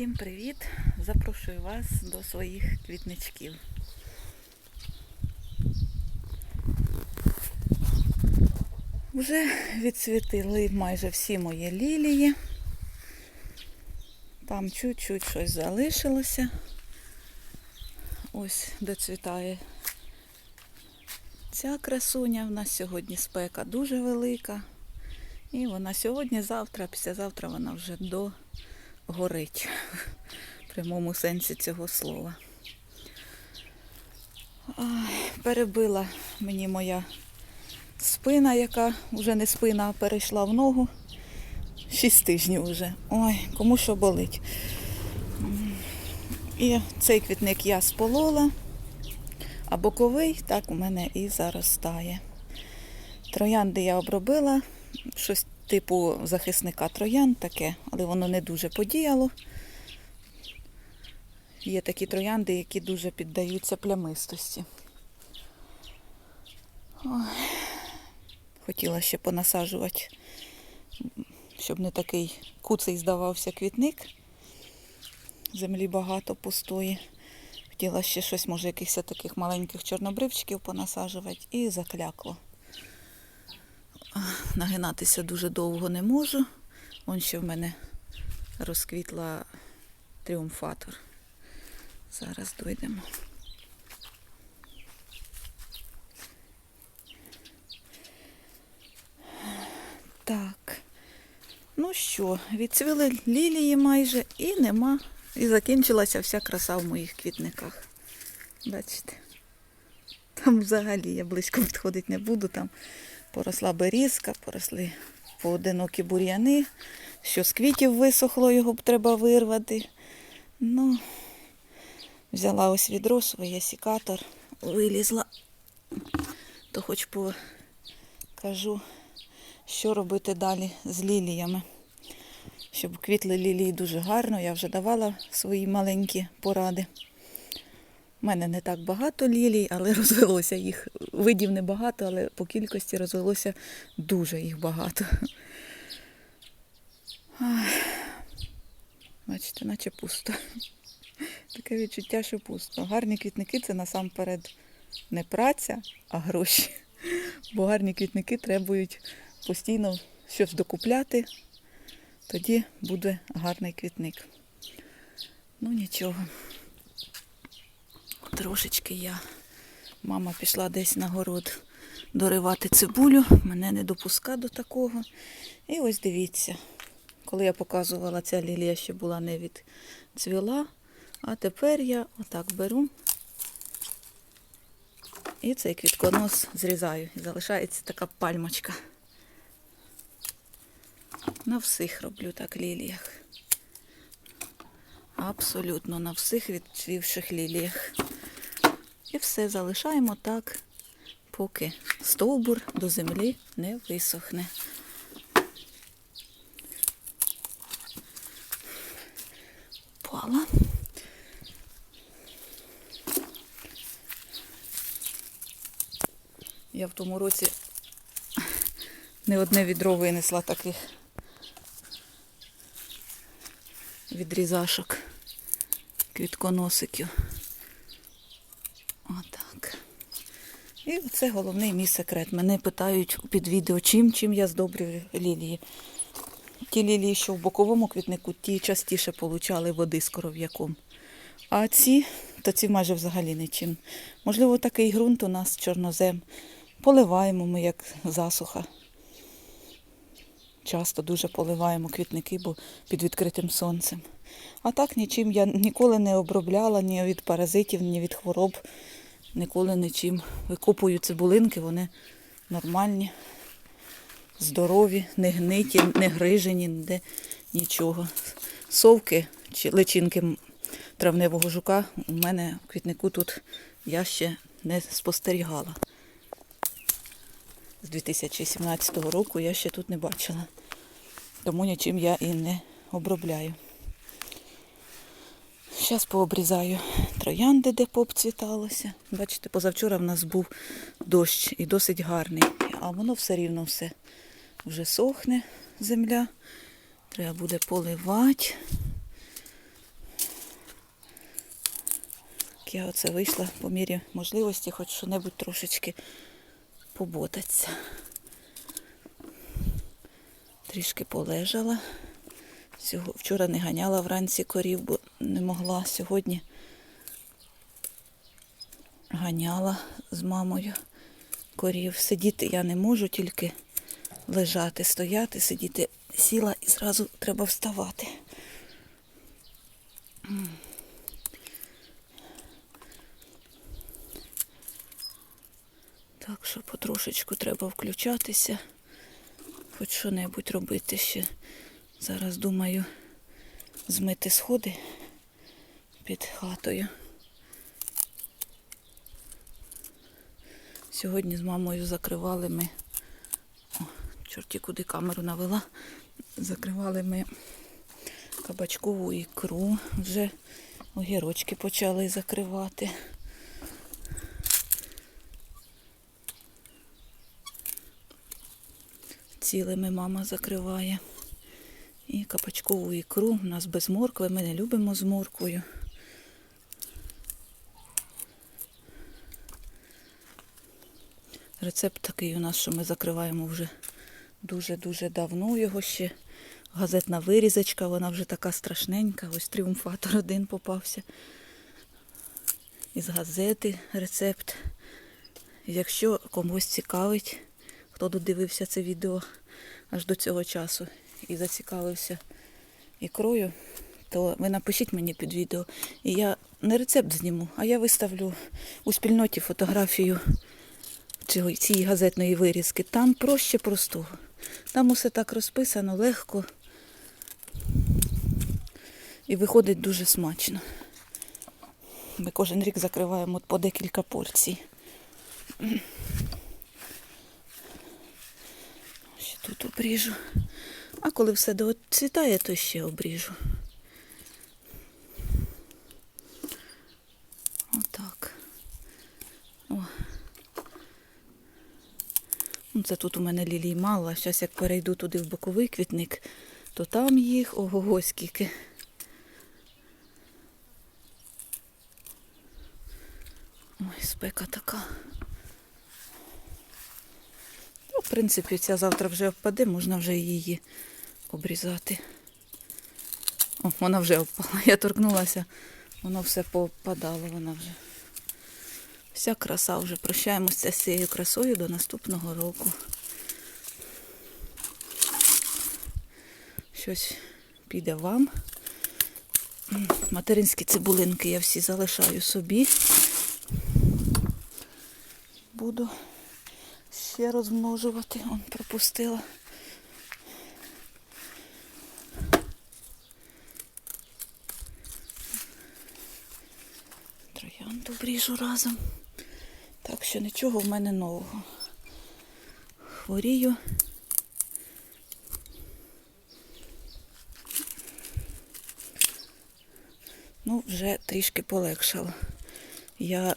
Всім привіт! Запрошую вас до своїх квітничків. Вже відцвітили майже всі мої лілії. Там чуть-чуть щось залишилося. Ось доцвітає ця красуня. У нас сьогодні спека дуже велика. І вона сьогодні-завтра, післязавтра вона вже догорить в прямому сенсі цього слова. Перебила мені моя спина, яка вже не спина, а перейшла в ногу. Шість тижнів вже. Ой, кому що болить. І цей квітник я сполола, а боковий так у мене і заростає. Троянди я обробила, щось типу захисника троян таке, але воно не дуже подіяло. Є такі троянди, які дуже піддаються плямистості. Ой. Хотіла ще понасаджувати, щоб не такий куций здавався квітник. Землі багато пустої. Хотіла ще щось, може, якихось таких маленьких чорнобривчиків понасаджувати і заклякло. Нагинатися дуже довго не можу. Вон ще в мене розквітла тріумфатор. Зараз дойдемо. Так. Ну що, відцвіли лілії майже і нема. І закінчилася вся краса в моїх квітниках. Бачите? Там взагалі я близько підходити не буду. Там поросла берізка, поросли поодинокі бур'яни. Що з квітів висохло, його б треба вирвати. Ну, взяла ось відро своє сікатор, вилізла, то хоч покажу, що робити далі з ліліями. Щоб квітли лілії дуже гарно, я вже давала свої маленькі поради. У мене не так багато лілій, але розвелося їх. Видів небагато, але по кількості розвелося дуже їх багато. Бачите, наче пусто. Таке відчуття, що пусто. Гарні квітники це насамперед не праця, а гроші. Бо гарні квітники требують постійно щось докупляти, тоді буде гарний квітник. Ну нічого. Трошечки я. Мама пішла десь на город доривати цибулю, мене не допуска до такого. І ось дивіться, коли я показувала, ця лілія ще була не відцвіла. А тепер я отак беру і цей квітконос зрізаю. І залишається така пальмочка. На всіх роблю так ліліях. Абсолютно на всіх відцвівших ліліях. І все залишаємо так, поки стовбур до землі не висохне. Пала. Я в тому році не одне відро винесла таких відрізашок, квітконосиків. Отак. І це головний мій секрет. Мене питають під відео, чим чим я здобрюю лілії. Ті лілії, що в боковому квітнику, ті частіше получали води з коров'яком. А ці, то ці майже взагалі нічим. Можливо, такий ґрунт у нас чорнозем. Поливаємо ми як засуха. Часто дуже поливаємо квітники, бо під відкритим сонцем. А так нічим я ніколи не обробляла ні від паразитів, ні від хвороб. Ніколи нічим. Викопую цибулинки, вони нормальні, здорові, не гниті, не грижені, ніде нічого. Совки чи личинки травневого жука у мене в квітнику тут я ще не спостерігала. З 2017 року я ще тут не бачила. Тому нічим я і не обробляю. Зараз пообрізаю троянди, де пообцвіталося. Бачите, позавчора в нас був дощ і досить гарний. А воно все рівно все вже сохне земля. Треба буде поливати. Я оце вийшла по мірі можливості, хоч що-небудь трошечки поботаться. Трішки полежала. Вчора не ганяла вранці корів, бо не могла. Сьогодні ганяла з мамою корів. Сидіти я не можу, тільки лежати, стояти, сидіти. Сіла і зразу треба вставати. Так що потрошечку треба включатися, хоч що-небудь робити ще. Зараз думаю змити сходи під хатою. Сьогодні з мамою закривали ми. О, чорті куди камеру навела. Закривали ми кабачкову ікру. Вже огірочки почали закривати. Цілими мама закриває. І кабачкову ікру. У нас без моркви, ми не любимо з морквою. Рецепт такий у нас, що ми закриваємо вже дуже-дуже давно його ще. Газетна вирізочка, вона вже така страшненька. Ось тріумфатор один попався. Із газети рецепт. Якщо комусь цікавить, хто додивився це відео аж до цього часу і зацікавився ікрою, то ви напишіть мені під відео. І я не рецепт зніму, а я виставлю у спільноті фотографію цього, цієї газетної вирізки. Там проще простого. Там усе так розписано, легко. І виходить дуже смачно. Ми кожен рік закриваємо по декілька порцій. Ще тут обріжу. А коли все доцвітає, то ще обріжу. Отак. О. Ну, Це тут у мене лілій мало. а Зараз як перейду туди в боковий квітник, то там їх ого скільки. Ой, спека така. Ну, в принципі, ця завтра вже впаде, можна вже її обрізати. О, вона вже впала. Я торкнулася, воно все попадало, вона вже. Вся краса вже прощаємося з цією красою до наступного року. Щось піде вам. Материнські цибулинки я всі залишаю собі. Буду ще розмножувати. Он пропустила. Троянду бріжу разом. Що нічого в мене нового. Хворію. Ну, вже трішки полегшало. Я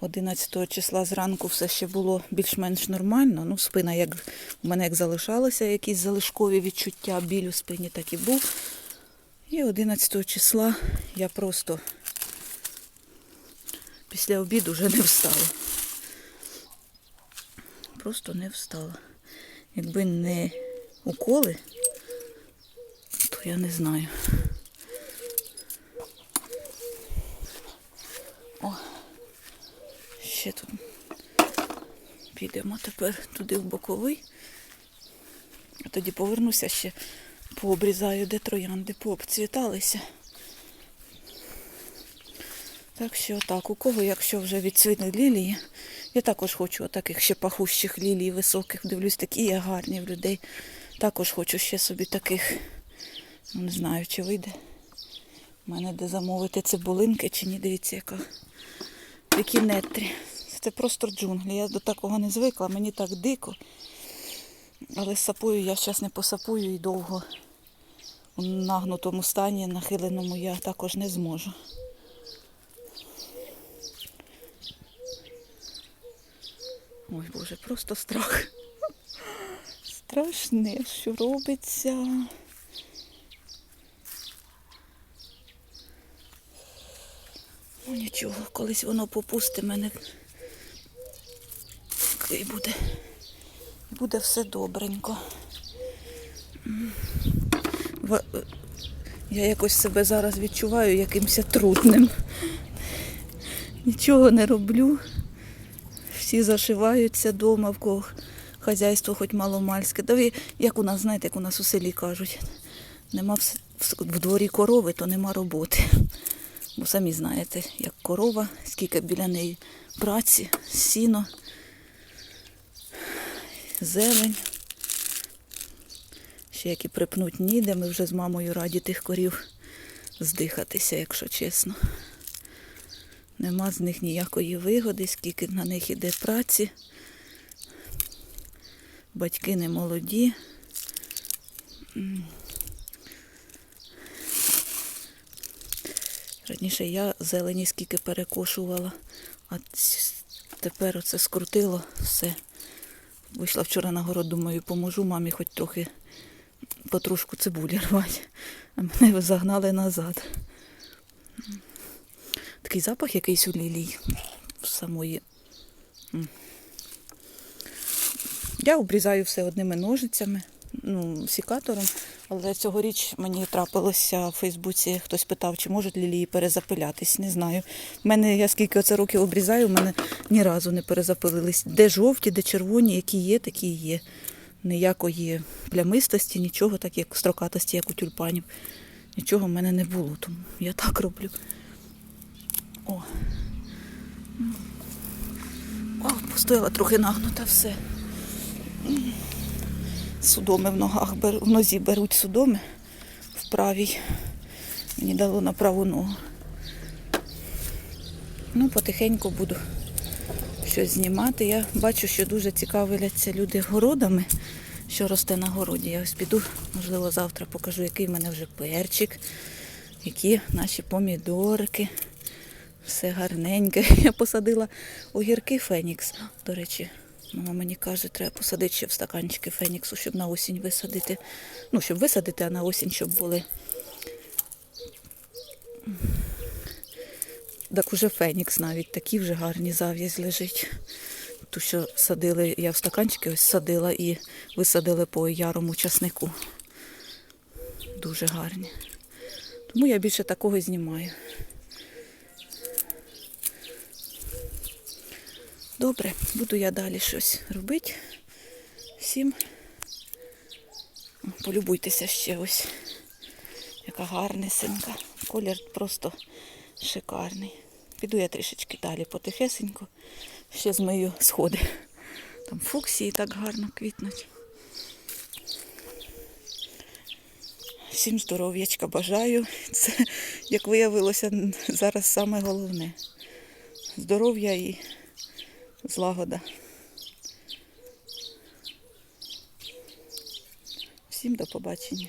11 числа зранку все ще було більш-менш нормально. Ну, спина, як у мене як залишалося, якісь залишкові відчуття, біль у спині так і був. І 11 числа я просто після обіду вже не встала. Просто не встала. Якби не уколи, то я не знаю. О, ще тут підемо тепер туди в боковий. А тоді повернуся ще пообрізаю, де троянди пообцвіталися. Так що так, у кого, якщо вже відцвітли лілії, я також хочу таких ще пахущих лілій високих. Дивлюсь, такі є гарні в людей. Також хочу ще собі таких. Ну, не знаю, чи вийде. У мене де замовити цибулинки чи ні. Дивіться, яка. Які нетрі. Це просто джунглі. Я до такого не звикла, мені так дико. Але з сапою я зараз не посапую і довго у нагнутому стані, нахиленому я також не зможу. Ой, Боже, просто страх. Страшне, що робиться. Ну нічого, колись воно попусти мене. І буде. Буде все добренько. Я якось себе зараз відчуваю якимось трудним. Нічого не роблю. Всі зашиваються вдома, в кого хазяйство хоч маломальське. Да як у нас, знаєте, як у нас у селі кажуть, нема в, в, в дворі корови, то нема роботи. Бо самі знаєте, як корова, скільки біля неї праці, сіно, зелень. Ще як і припнуть ніде, ми вже з мамою раді тих корів здихатися, якщо чесно. Нема з них ніякої вигоди, скільки на них іде праці. Батьки не молоді. Раніше я зелені скільки перекошувала, а тепер оце скрутило все. Вийшла вчора на город, думаю, поможу мамі хоч трохи потрошку цибулі рвати. А мене загнали назад. Такий запах якийсь у лілії самої. Я обрізаю все одними ножицями, ну, сікатором. Але цьогоріч мені трапилося в Фейсбуці, хтось питав, чи можуть лілії перезапилятись. Не знаю. У мене, я скільки оце років обрізаю, у мене ні разу не перезапилились. Де жовті, де червоні, які є, такі є. Ніякої плямистості, нічого, так як строкатості, як у тюльпанів. Нічого в мене не було, тому я так роблю. О. О, постояла трохи нагнута все. Судоми в ногах бер- в нозі беруть судоми в правій. Мені дало на праву ногу. Ну, потихеньку буду щось знімати. Я бачу, що дуже цікавляться люди городами, що росте на городі. Я ось піду, можливо, завтра покажу, який в мене вже перчик, які наші помідорки. Все гарненьке. Я посадила огірки Фенікс. До речі, мама мені каже, треба посадити ще в стаканчики Феніксу, щоб на осінь висадити. Ну, щоб висадити, а на осінь, щоб були. Так уже Фенікс навіть такі вже гарні зав'язь лежить. Ту, що садили, я в стаканчики ось садила і висадили по ярому часнику. Дуже гарні. Тому я більше такого знімаю. Добре, буду я далі щось робити. Всім полюбуйтеся ще ось. Яка гарнесенька. Колір просто шикарний. Піду я трішечки далі потихесенько. Ще змию сходи. Там фуксії так гарно квітнуть. Всім здоров'ячка бажаю. Це, як виявилося, зараз саме головне. Здоров'я і злагода. Всім до побачення.